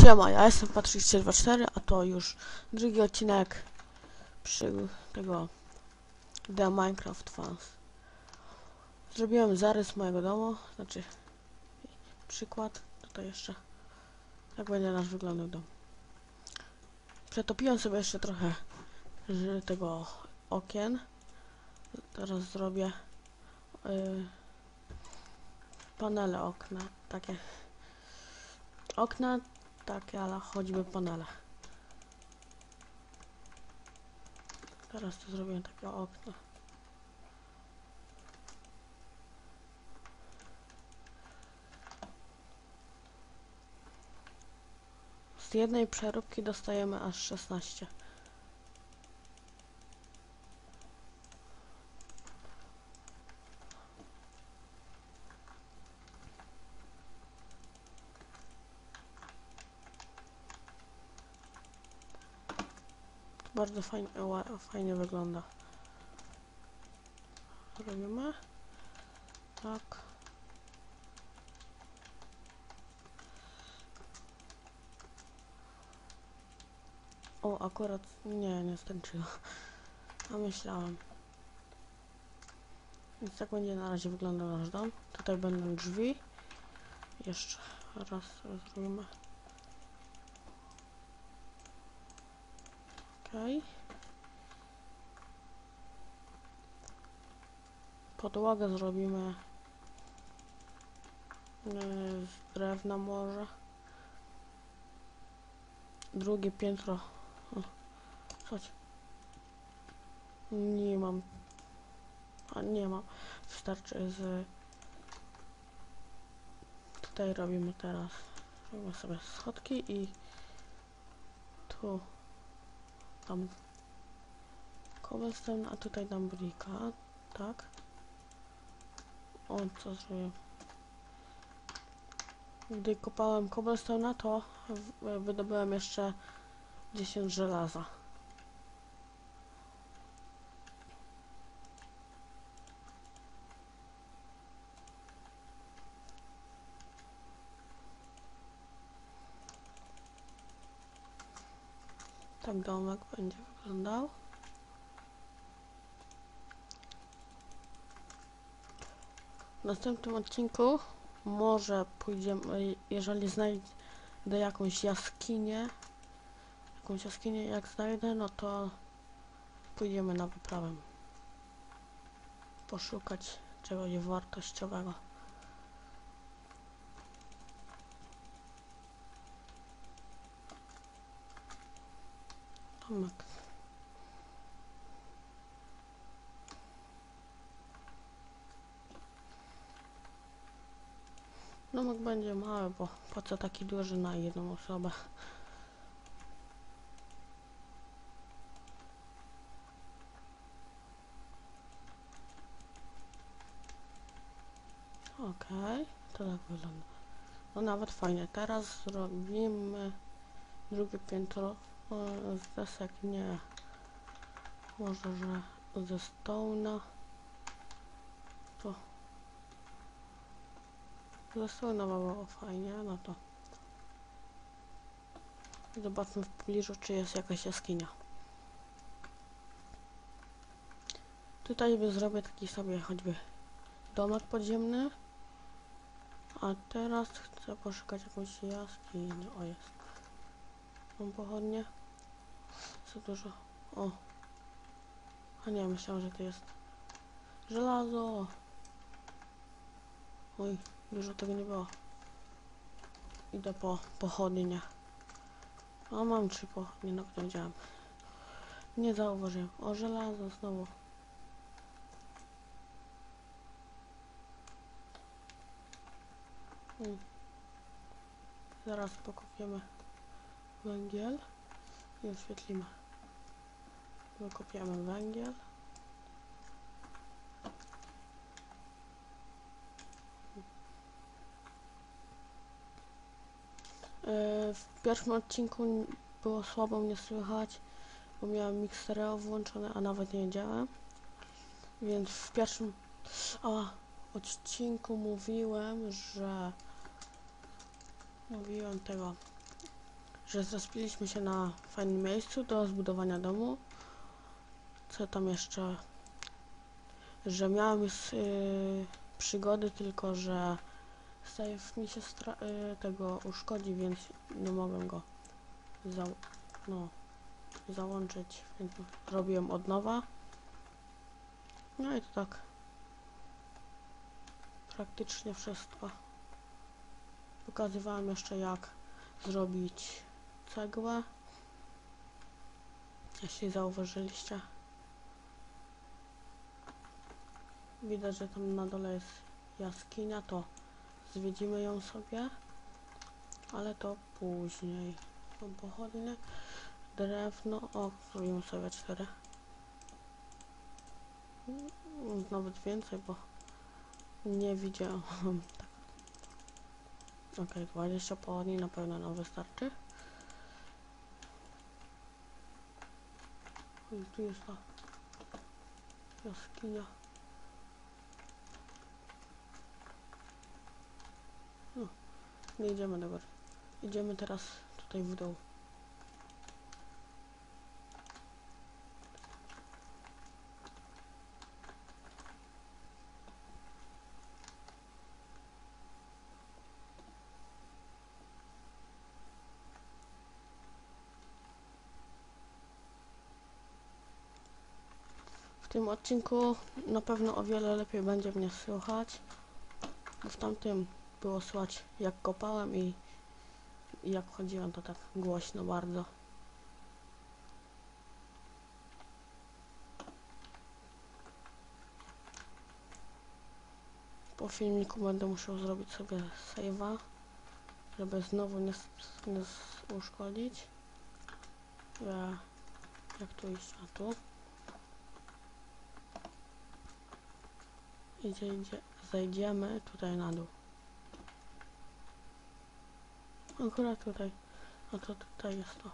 Siema, ja jestem Patrick424, a to już drugi odcinek przy tego The Minecraft Fans. Zrobiłem zarys mojego domu, znaczy przykład, tutaj jeszcze tak będzie nasz wyglądał dom. Przetopiłem sobie jeszcze trochę tego okien. Teraz zrobię y, panele okna, takie okna takie, ale choćby panele. Teraz to zrobię takie okno. Z jednej przeróbki dostajemy aż 16. Bardzo fajnie, fajnie wygląda. Robimy. Tak. O, akurat nie, nie skończyło. A. Więc tak będzie na razie wyglądał nasz dom. Tutaj będą drzwi. Jeszcze raz zrobimy. Okej. Podłogę zrobimy z drewna może. Drugie piętro. Chodź. Nie mam. A nie mam. Wystarczy z. Tutaj robimy teraz. Robimy sobie schodki i tu tam cobblestone, a tutaj dam brika, tak? O, co zrobię? Gdy kopałem cobblestone'a, to wydobyłem jeszcze 10 żelaza. Tak domek będzie wyglądał. W następnym odcinku może pójdziemy, jeżeli znajdę jakąś jaskinię, jakąś jaskinię jak znajdę, no to pójdziemy na wyprawę. Poszukać czegoś wartościowego. Tomek. Domek będzie mały, bo po co taki duży na jedną osobę? Okej, to tak wygląda. No nawet fajnie. Teraz zrobimy drugie piętro z desek, nie. Może, że ze stołna. To. Ze stołna by było fajnie, no to. Zobaczmy w pobliżu, czy jest jakaś jaskinia. Tutaj zrobię taki sobie choćby domek podziemny. A teraz chcę poszukać jakąś jaskinię. O jest. Mam pochodnie. Co dużo. O. A nie, myślałem, że to jest żelazo. Oj, dużo tego nie było. Idę po pochodnie. A mam trzy pochodnie, no które widziałem. Nie zauważyłem. O, żelazo znowu. Mm. Zaraz pokopiemy węgiel i oświetlimy. Wykopiamy węgiel. Yy, W pierwszym odcinku było słabo mnie słychać, bo miałem mix stereo włączony, a nawet nie wiedziałem. Więc w pierwszym odcinku mówiłem, że mówiłem tego że zrespiliśmy się na fajnym miejscu do zbudowania domu. Co tam jeszcze? Że miałem już yy, przygody, tylko że save mi się yy, tego uszkodzi, więc nie mogłem go za no, załączyć, więc robiłem od nowa. No i to tak praktycznie wszystko. Pokazywałem jeszcze jak zrobić cegłę. Jeśli zauważyliście. Widać, że tam na dole jest jaskinia, to zwiedzimy ją sobie. Ale to później. Są pochodnie, drewno, o, zrobimy sobie cztery. Nawet więcej, bo nie widziałem. Ok, 20 pochodni na pewno nam wystarczy. I tu jest ta jaskinia. No, nie idziemy do góry. Idziemy teraz tutaj w dół. W tym odcinku na pewno o wiele lepiej będzie mnie słychać, bo w tamtym było słychać jak kopałem i, jak chodziłem to tak głośno bardzo. Po filmiku będę musiał zrobić sobie save'a, żeby znowu nie, nie uszkodzić. Ja, jak tu iść? A tu? Idzie, idzie, zejdziemy tutaj na dół. Akurat tutaj. A to tutaj jest to.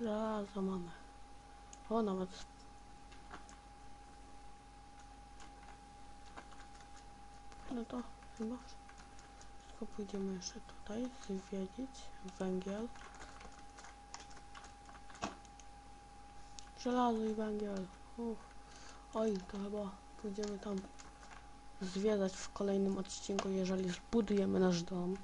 Żelazo mamy. O, nawet No to chyba tylko pójdziemy jeszcze tutaj zwiedzić węgiel. Żelazo i węgiel. Oj, to chyba pójdziemy tam zwiedzać w kolejnym odcinku, jeżeli zbudujemy nasz dom.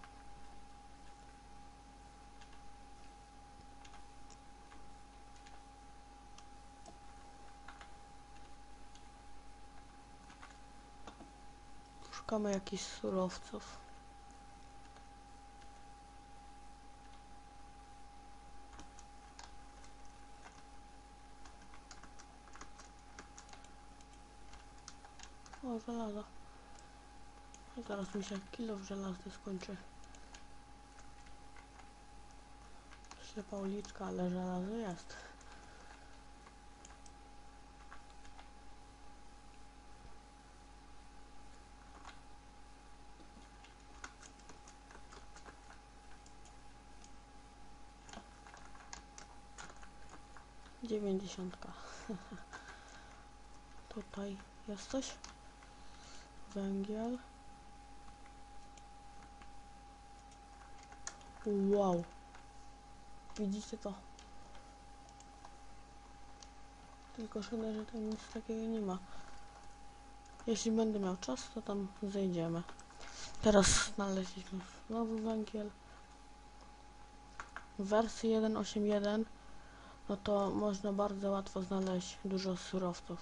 Szukamy jakichś surowców. O, żelazo. Zaraz mi się kilo żelazny skończy. Ślepa uliczka, ale żelazo jest. Dziewięćdziesiątka. Tutaj jest coś? Węgiel. Wow. Widzicie to? Tylko szkoda, że tam nic takiego nie ma. Jeśli będę miał czas, to tam zejdziemy. Teraz znaleźliśmy znowu węgiel. W wersji 1.8.1 no to można bardzo łatwo znaleźć dużo surowców.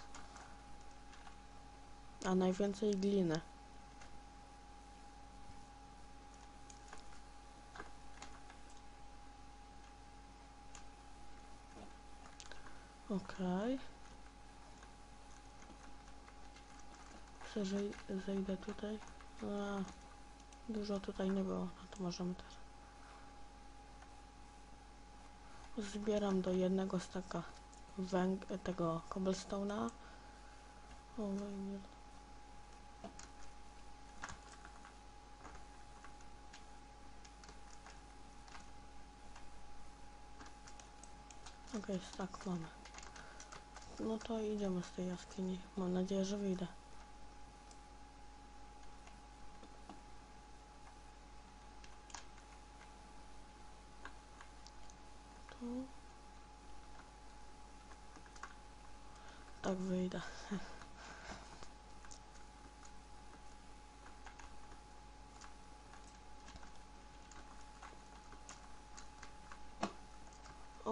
A najwięcej gliny. Okej. Chcę, że zejdę tutaj. A, dużo tutaj nie było, no to możemy też. Zbieram do jednego staka węg tego cobblestone'a. O, węgiel. Okej, stak mamy. No to idziemy z tej jaskini. Mam nadzieję, że wyjdę. Tu. Tak wyjdę.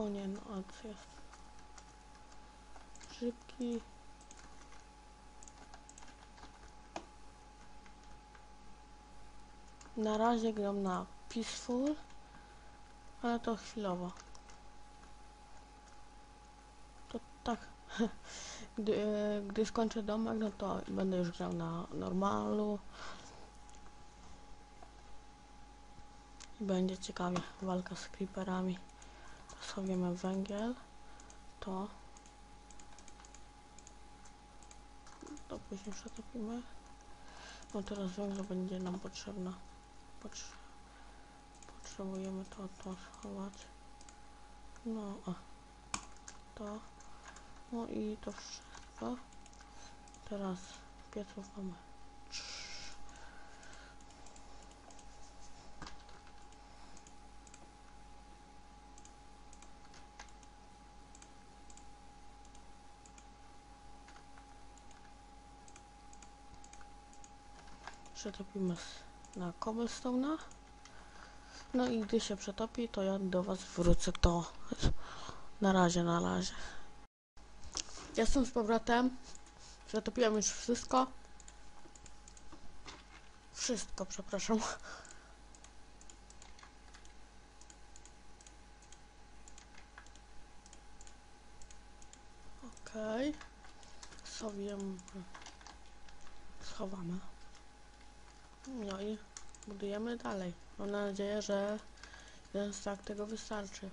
O nie, no a co jest? Szybki. Na razie gram na Peaceful, ale to chwilowo. To tak. Gdy, gdy skończę domek, no to będę już grał na normalu. I będzie ciekawie. Walka z creeperami. Sobie węgiel. To. To później przetopimy. No teraz węgla będzie nam potrzebna. Potrze potrzebujemy to, to schować. No, a. To. No i to wszystko. Teraz pieców mamy. Przetopimy na cobblestone'a. No i gdy się przetopi, to ja do was wrócę to. Na razie, na razie. Jestem z powrotem. Przetopiłem już wszystko. Wszystko, przepraszam. Okej. Sobie mm, schowamy. No i budujemy dalej. Mam nadzieję, że jeden stack tego wystarczy.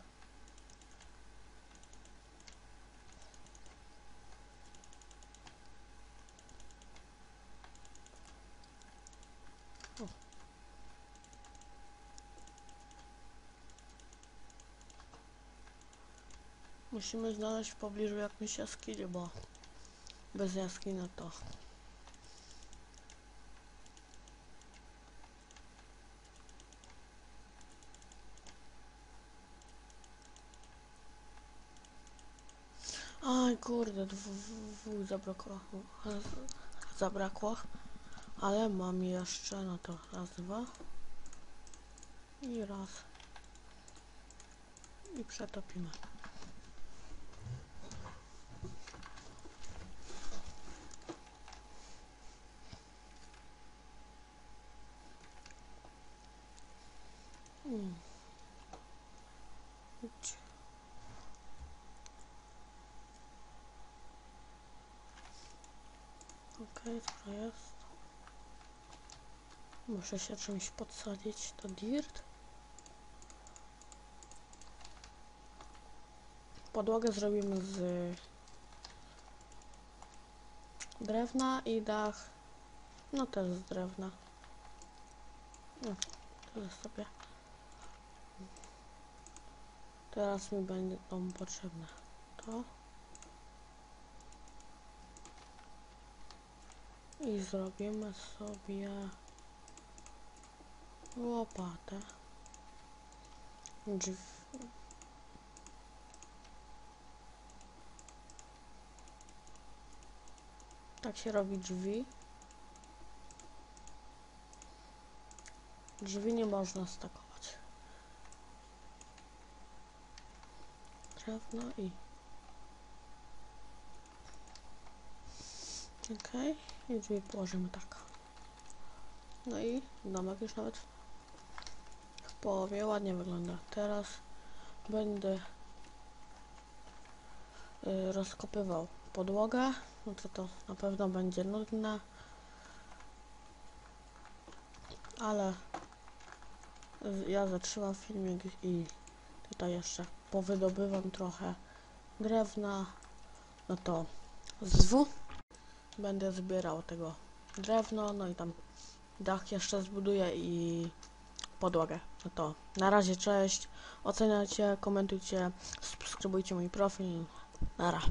Musimy znaleźć w pobliżu jakąś jaskinię, bo bez jaskini to kurde, dwóch zabrakło. Zabrakło. Ale mam jeszcze, no to raz, dwa. I raz. I przetopimy. Mm. Okej, co jest? Muszę się czymś podsadzić. To dirt. Podłogę zrobimy z drewna i dach. No też z drewna. No, tyle sobie. Teraz mi będą potrzebne to. I zrobimy sobie łopatę. Tak się robi drzwi. Drzwi nie można stakować. Drewno i... Okej, i drzwi położymy tak. No i domek już nawet w połowie ładnie wygląda. Teraz będę y, rozkopywał podłogę. No to to na pewno będzie nudne. Ale ja zatrzymam filmik i tutaj jeszcze powydobywam trochę drewna. No to z dwóch będę zbierał tego drewno, no i tam dach jeszcze zbuduję i podłogę. No to na razie cześć, oceniajcie, komentujcie, subskrybujcie mój profil. Nara.